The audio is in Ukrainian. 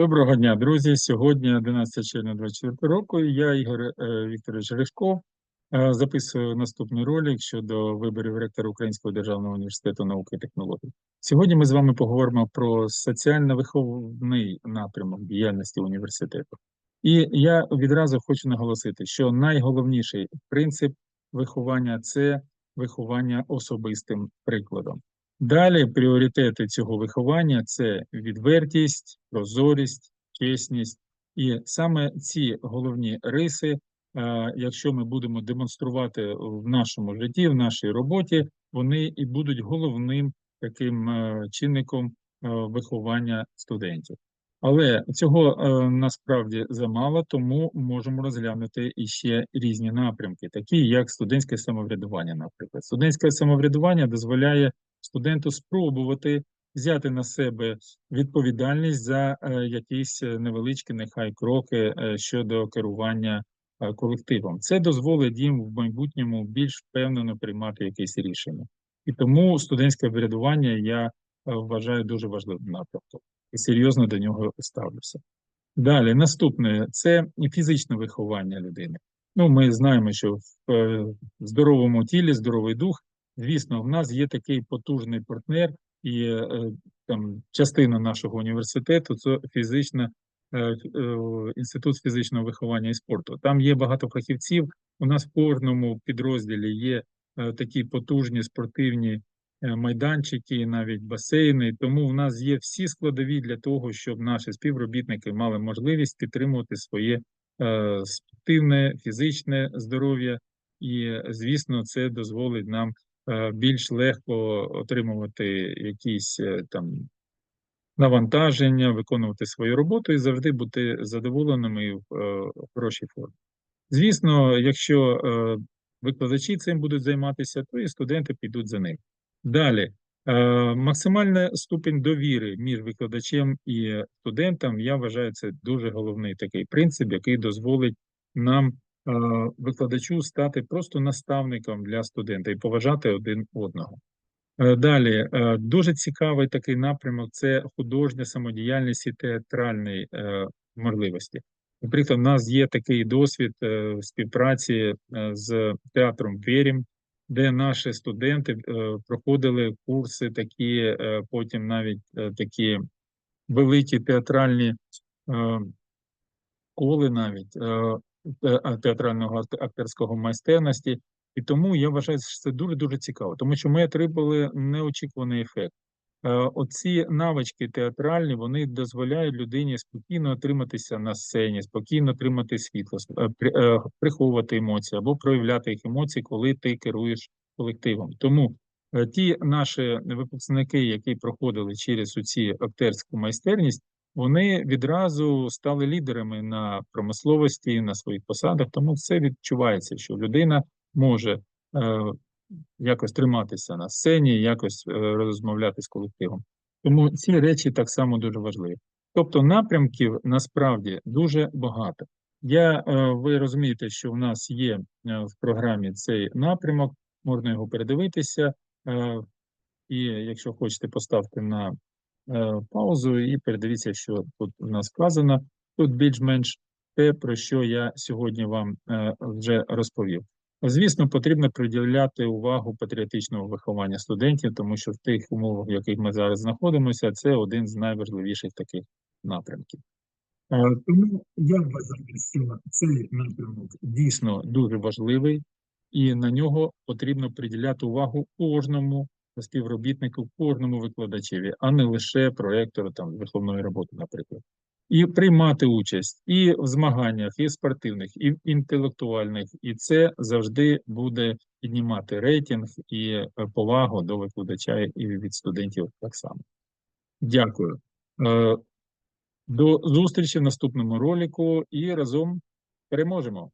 Доброго дня, друзі. Сьогодні 11 червня 2024 року. Я, Ігор е, Вікторович Ришко, е, записую наступний ролик щодо виборів ректора Українського державного університету науки і технологій. Сьогодні ми з вами поговоримо про соціально-виховний напрямок діяльності університету. І я відразу хочу наголосити, що найголовніший принцип виховання це виховання особистим прикладом. Далі пріоритети цього виховання це відвертість, прозорість, чесність. І саме ці головні риси, е, якщо ми будемо демонструвати в нашому житті, в нашій роботі, вони і будуть головним таким е, чинником е, виховання студентів. Але цього насправді замало, тому можемо розглянути іще різні напрямки, такі як студентське самоврядування. Наприклад, студентське самоврядування дозволяє студенту спробувати взяти на себе відповідальність за е, якісь е, невеличкі, нехай кроки е, щодо керування колективом. Це дозволить їм в майбутньому більш впевнено приймати якісь рішення. І тому студентське врядування я вважаю дуже важливим напрямком і серйозно до нього ставлюся. Далі, наступне це фізичне виховання людини. Ну, Ми знаємо, що в здоровому тілі здоровий дух, Звісно, в нас є такий потужний партнер, і е, там частина нашого університету це фізична е, е, інститут фізичного виховання і спорту. Там є багато фахівців. У нас в кожному підрозділі є такі потужні спортивні майданчики, навіть басейни. Тому в нас є всі складові для того, щоб наші співробітники мали можливість підтримувати своє спортивне фізичне здоров'я. І, звісно, це дозволить нам більш легко отримувати якісь е, там навантаження, виконувати свою роботу і завжди бути задоволеними в е, хорошій формі. Звісно, якщо викладачі цим будуть займатися, то і студенти підуть за ним. Далі. Максимальна ступінь довіри між викладачем і студентом, я вважаю, це дуже головний такий принцип, який дозволить нам Е, викладачу стати просто наставником для студента і поважати один одного. Е, далі е, дуже цікавий такий напрямок це художня самодіяльність і театральні можливості. Наприклад, у нас є такий досвід співпраці з театром Верім, де наші студенти проходили курси, такі, потім навіть такі великі театральні коли навіть Е, театрального акторського майстерності, і тому я вважаю, що це дуже дуже цікаво, тому що ми отримали неочікуваний ефект. Е, оці навички театральні вони дозволяють людині спокійно отриматися на сцені, спокійно отримати світло, е, приховувати емоції або проявляти їх емоції, коли ти керуєш колективом. Тому ті наші випускники, які проходили через цю актерську майстерність, вони відразу стали лідерами на промисловості, на своїх посадах, тому це відчувається, що людина може е, якось триматися на сцені, якось е, розмовляти з колективом. Тому ці речі так само дуже важливі. Тобто напрямків насправді дуже багато. Я, е, Ви розумієте, що в нас є е, в програмі цей напрямок, можна його передивитися, е, і якщо хочете, поставте на паузу і передивіться, що тут у нас вказано. Тут більш-менш те, про що я сьогодні вам е, вже розповів. Звісно, потрібно приділяти увагу патріотичного виховання студентів, тому що в тих умовах, в яких ми зараз знаходимося, це один з найважливіших таких напрямків. Е, тому я вважаю, що цей напрямок дійсно дуже важливий, і на нього потрібно приділяти увагу кожному співробітнику кожному викладачеві, а не лише проектору там виховної роботи, наприклад. І приймати участь і в змаганнях, і в спортивних, і в інтелектуальних, і це завжди буде піднімати рейтинг і е, повагу до викладача і від студентів так само. Дякую. Е, до зустрічі в наступному ролику і разом переможемо.